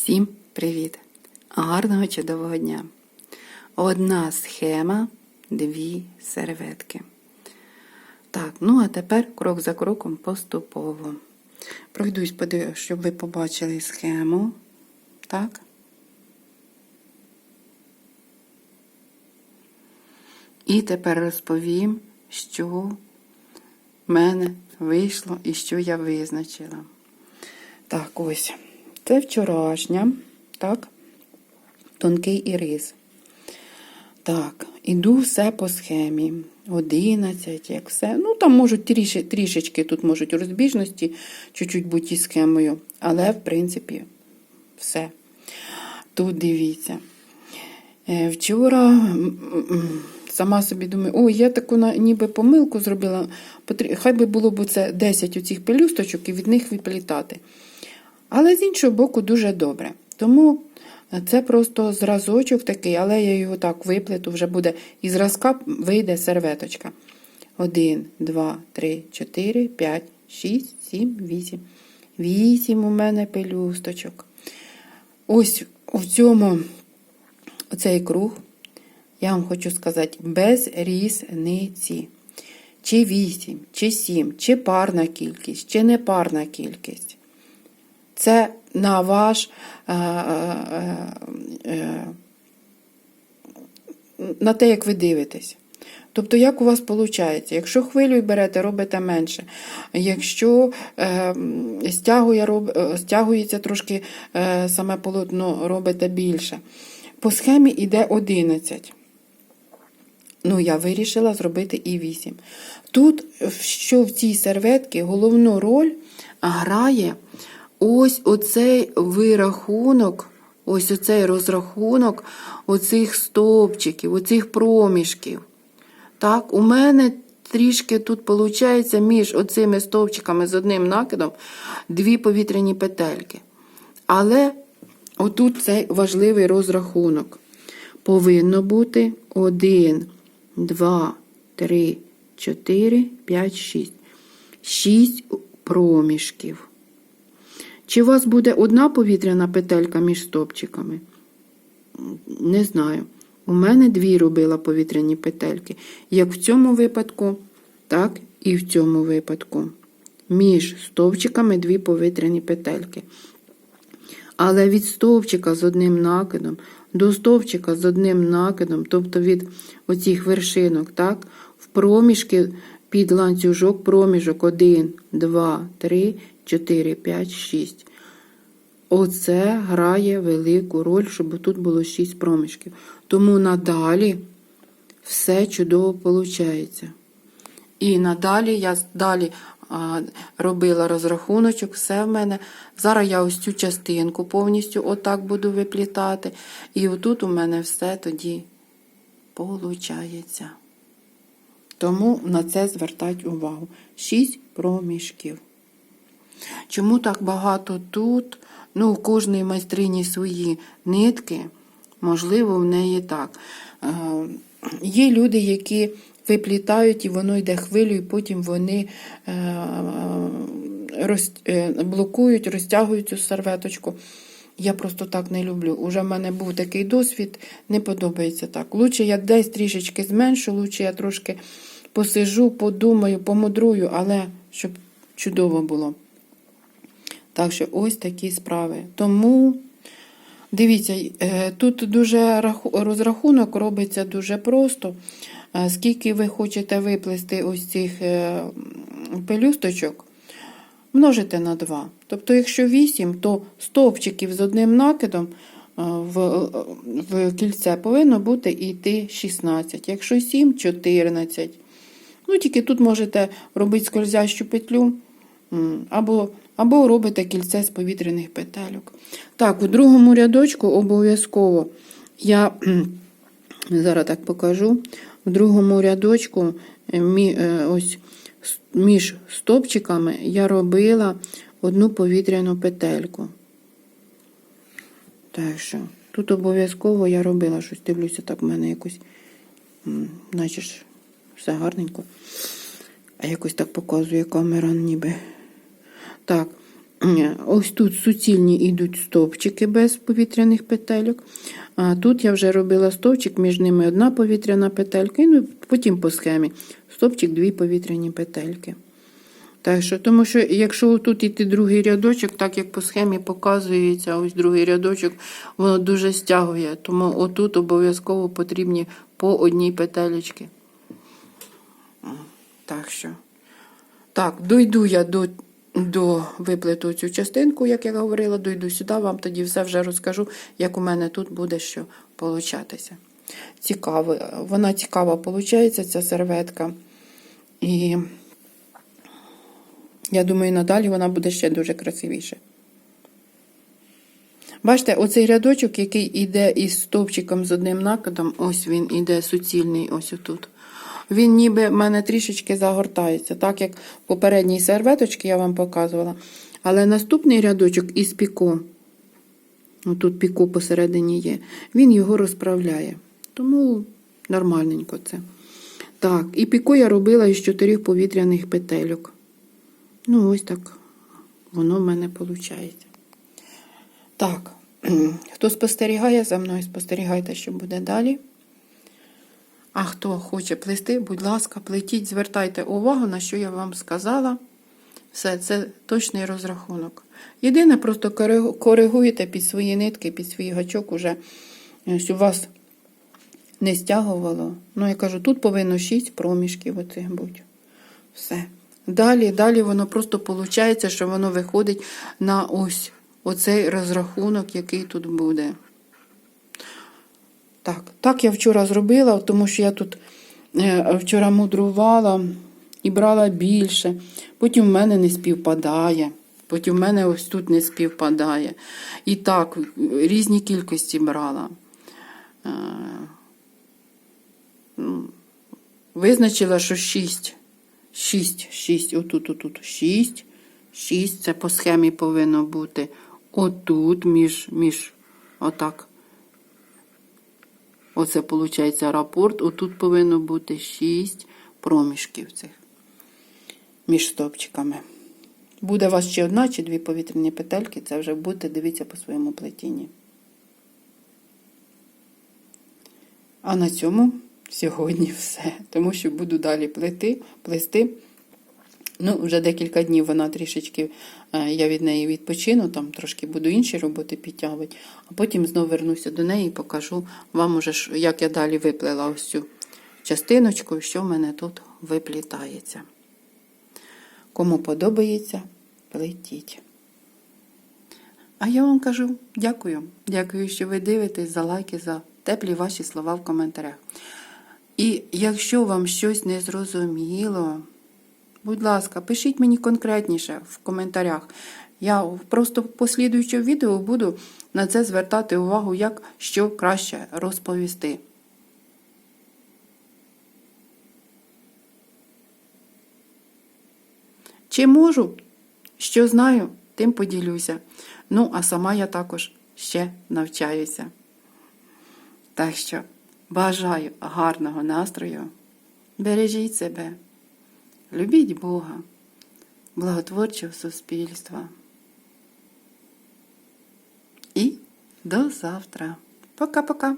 Всім привіт! Гарного чудового дня! Одна схема, дві серветки. Так, ну а тепер крок за кроком поступово. Пройдусь, щоб ви побачили схему. Так. І тепер розповім, що в мене вийшло і що я визначила. Так, ось. Це вчорашня, так, тонкий ірис. Так, іду все по схемі. 11, як все. Ну, там можуть трішки, трішечки, тут можуть розбіжності, чуть-чуть бути схемою. Але, в принципі, все. Тут дивіться. Е, Вчора сама собі думаю, ой, я таку ніби помилку зробила. Хай би було б це 10 оцих пелюсточок і від них виплітати. Але з іншого боку, дуже добре. Тому це просто зразочок такий, але я його так виплету, вже буде із зразка вийде серветочка. 1, 2, 3, 4, 5, 6, 7, 8. 8 у мене пелюсточок. Ось у цьому оцей круг, я вам хочу сказати, без різниці. Чи 8, чи 7, чи парна кількість, чи не парна кількість. Це на ваш е, е, е, на те, як ви дивитесь. Тобто, як у вас виходить? Якщо хвилю берете, робите менше. Якщо е, стягує, роб, стягується трошки е, саме полотно, робите більше. По схемі йде 11. Ну, я вирішила зробити і 8. Тут, що в цій серветці, головну роль грає ось оцей вирахунок, ось оцей розрахунок оцих стовпчиків, оцих проміжків. Так, у мене трішки тут виходить між оцими стовпчиками з одним накидом дві повітряні петельки. Але отут цей важливий розрахунок. Повинно бути 1, 2, 3, 4, 5, 6. 6 проміжків. Чи у вас буде одна повітряна петелька між стопчиками? Не знаю. У мене дві робила повітряні петельки. Як в цьому випадку, так і в цьому випадку. Між стовпчиками дві повітряні петельки. Але від стовпчика з одним накидом до стовпчика з одним накидом, тобто від оцих вершинок, так, в проміжки під ланцюжок проміжок 1, 2, 3, 4, 5, 6. Оце грає велику роль, щоб тут було 6 проміжків. Тому надалі все чудово виходить. І надалі я далі робила розрахуночок, все в мене. Зараз я ось цю частинку повністю отак буду виплітати. І отут у мене все тоді виходить. Тому на це звертать увагу. Шість проміжків. Чому так багато тут? Ну, у кожної майстрині свої нитки, можливо, в неї так. Е, Є люди, які виплітають, і воно йде хвилю, і потім вони е, роз, е, блокують, розтягують цю серветочку. Я просто так не люблю. Уже в мене був такий досвід, не подобається так. Лучше я десь трішечки зменшу, лучше я трошки посижу, подумаю, помудрую, але щоб чудово було. Так що ось такі справи. Тому, дивіться, е, тут дуже розрахунок робиться дуже просто. Е, Скільки ви хочете виплести ось цих е, пелюсточок, множите на 2. Тобто, якщо 8, то стовпчиків з одним накидом в, в кільце повинно бути йти 16. Якщо 7, 14. Ну, тільки тут можете робити скользящу петлю, або, або робите кільце з повітряних петельок. Так, у другому рядочку обов'язково я зараз так покажу. В другому рядочку е, е, ось між стопчиками я робила одну повітряну петельку. Так що, тут обов'язково я робила щось. Дивлюся, так в мене якось, наче все гарненько. А якось так показує камера ніби. Так, Ось тут суцільні йдуть стовпчики без повітряних петельок. А тут я вже робила стовпчик, між ними одна повітряна петелька, і ну, потім по схемі. Стовпчик, дві повітряні петельки. Так що, тому що якщо тут іти другий рядочок, так як по схемі показується, ось другий рядочок, воно дуже стягує. Тому отут обов'язково потрібні по одній петелечці. Так що. Так, дойду я до, до виплету цю частинку, як я говорила, дойду сюди, вам тоді все вже розкажу, як у мене тут буде що получатися. Цікаво, вона цікава виходить, ця серветка. І я думаю, надалі вона буде ще дуже красивіше. Бачите, оцей рядочок, який йде із стовпчиком з одним накидом, ось він іде суцільний, ось отут. Він ніби в мене трішечки загортається, так як попередній серветочці я вам показувала. Але наступний рядочок із піко, тут піко посередині є, він його розправляє. Тому нормальненько це. Так, і піко я робила із чотирьох повітряних петельок. Ну, ось так воно в мене виходить. Так, хто спостерігає за мною, спостерігайте, що буде далі. А хто хоче плести, будь ласка, плетіть, звертайте увагу, на що я вам сказала. Все, це точний розрахунок. Єдине, просто коригуєте під свої нитки, під свій гачок, уже, е, щоб вас не стягувало. Ну, я кажу, тут повинно 6 проміжків оцих бути. Все. Далі, далі воно просто виходить, що воно виходить на ось оцей розрахунок, який тут буде. Так, так я вчора зробила, тому що я тут е, вчора мудрувала і брала більше. Потім в мене не співпадає. Потім в мене ось тут не співпадає. І так, різні кількості брала. Е, ну, Визначила, що 6. 6, 6, отут, отут, 6. 6, це по схемі повинно бути. Отут, між, між, отак. Оце, виходить, рапорт. Отут повинно бути 6 проміжків цих між стопчиками. Буде у вас чи одна, чи дві повітряні петельки, це вже будете дивіться по своєму плетінні. А на цьому сьогодні все. Тому що буду далі плести, плести. Ну, вже декілька днів вона трішечки, е, я від неї відпочину, там трошки буду інші роботи підтягувати, а потім знову вернуся до неї і покажу вам уже, як я далі виплела ось цю частиночку, що в мене тут виплітається. Кому подобається, плетіть. А я вам кажу дякую. Дякую, що ви дивитесь за лайки, за теплі ваші слова в коментарях. І якщо вам щось не зрозуміло, будь ласка, пишіть мені конкретніше в коментарях. Я просто в послідуючому відео буду на це звертати увагу, як що краще розповісти. Чи можу, що знаю, тим поділюся. Ну, а сама я також ще навчаюся. Так що бажаю гарного настрою. Бережіть себе, любіть Бога, благотворчого суспільства. І до завтра. Пока-пока.